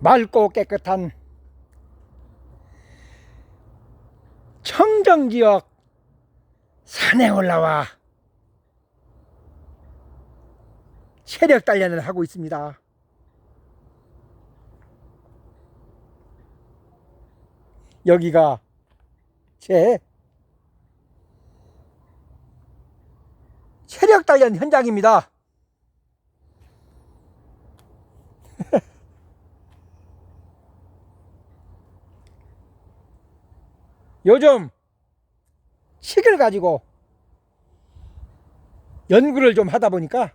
맑고 깨끗한 청정지역 산에 올라와 체력 단련을 하고 있습니다. 여기가 제 체력 단련 현장입니다. 요즘 칡을 가지고 연구를 좀 하다 보니까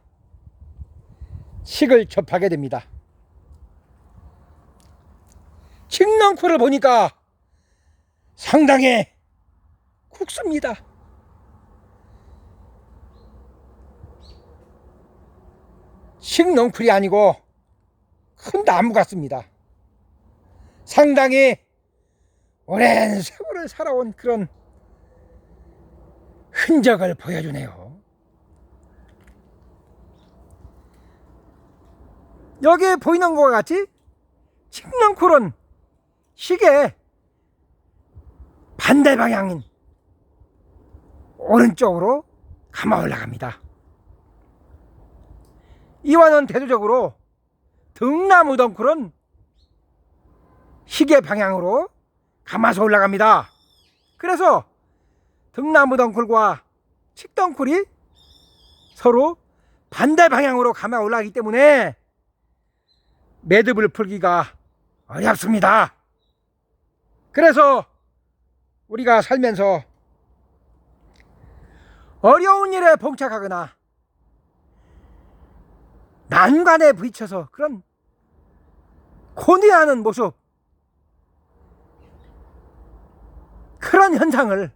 칡을 접하게 됩니다. 칡넝쿨을 보니까 상당히 굵습니다. 칡넝쿨이 아니고 큰 나무 같습니다. 상당히 오랜 세월 을 살아온 그런 흔적을 보여주네요. 여기 보이는 것과 같이 칡넝쿨은 시계 반대 방향인 오른쪽으로 감아 올라갑니다. 이와는 대조적으로 등나무 덩쿨은 시계 방향으로 감아서 올라갑니다. 그래서 등나무 덩쿨과 칡덩쿨이 서로 반대 방향으로 감아 올라가기 때문에 매듭을 풀기가 어렵습니다. 그래서 우리가 살면서 어려운 일에 봉착하거나 난관에 부딪혀서 그런 고뇌하는 모습 그런 현상을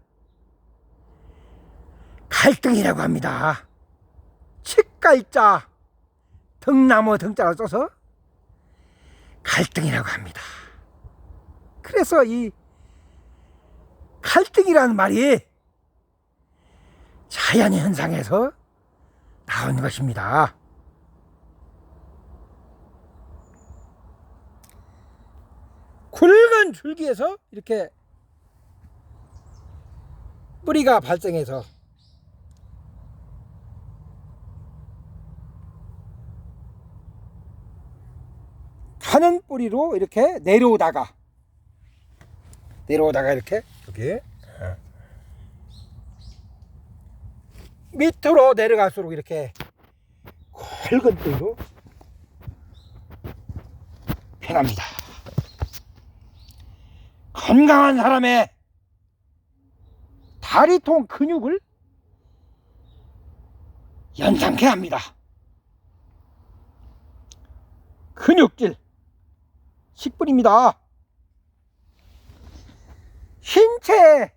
갈등이라고 합니다. 칡갈자 등나무 등자를 써서 갈등이라고 합니다. 그래서 이 갈등이라는 말이 자연 현상에서 나온 것입니다. 굵은 줄기에서 이렇게 뿌리가 발생해서 가는 뿌리로 이렇게 내려오다가 내려오다가 이렇게 여기 밑으로 내려갈수록 이렇게 굵은 뿌리로 변합니다. 건강한 사람의 다리통 근육을 연상케 합니다. 근육질 식분입니다. 신체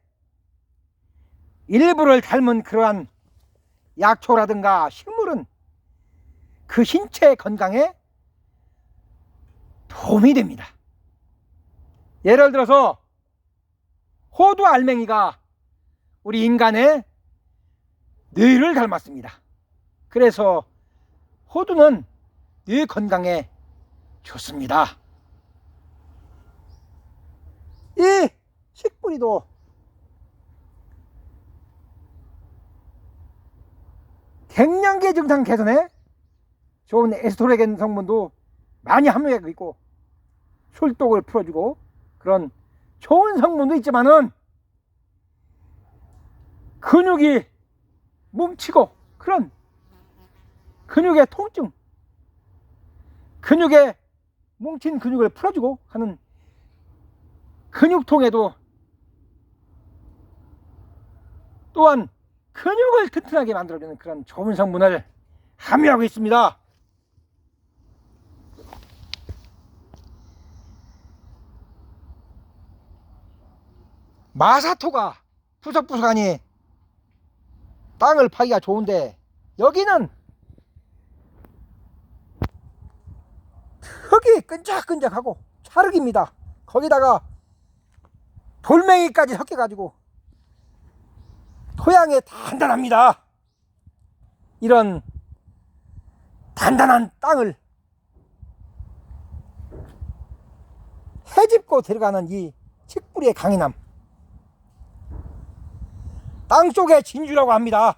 일부를 닮은 그러한 약초라든가 식물은 그 신체 건강에 도움이 됩니다. 예를 들어서 호두 알맹이가 우리 인간의 뇌를 닮았습니다. 그래서 호두는 뇌 건강에 좋습니다. 이 식뿌리도 갱년기 증상 개선에 좋은 에스트로겐 성분도 많이 함유하고 있고 혈독을 풀어주고 그런 좋은 성분도 있지만은 근육이 뭉치고 그런 근육의 통증 근육에 뭉친 근육을 풀어주고 하는 근육통에도 또한 근육을 튼튼하게 만들어주는 그런 좋은 성분을 함유하고 있습니다. 마사토가 푸석푸석하니 땅을 파기가 좋은데 여기는 흙이 끈적끈적하고 찰흙입니다. 거기다가 돌멩이까지 섞여가지고 토양에 단단합니다. 이런 단단한 땅을 헤집고 들어가는 이 칡뿌리의 강인함. 땅 속의 진주라고 합니다.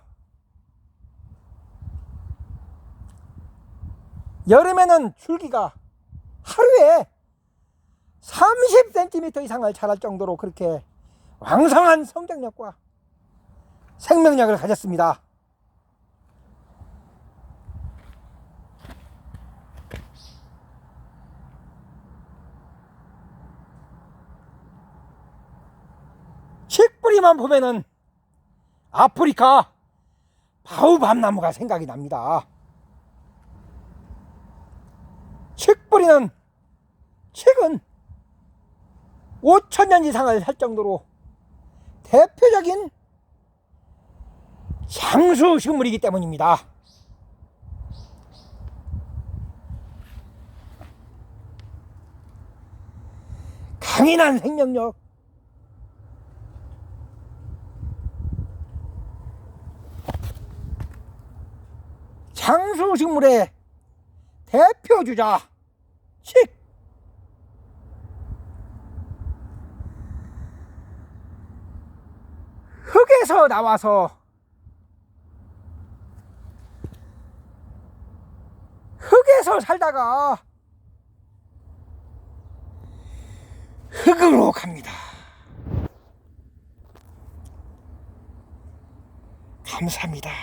여름에는 줄기가 하루에 30cm 이상을 자랄 정도로 그렇게 왕성한 성장력과 생명력을 가졌습니다. 식뿌리만 보면은 아프리카 바우밤 나무가 생각이 납니다. 칡뿌리는 최근 5천년 이상을 살 정도로 대표적인 장수 식물이기 때문입니다. 강인한 생명력, 장수 식물의 대표 주자 칡 흙에서 나와서 흙에서 살다가 흙으로 갑니다. 감사합니다.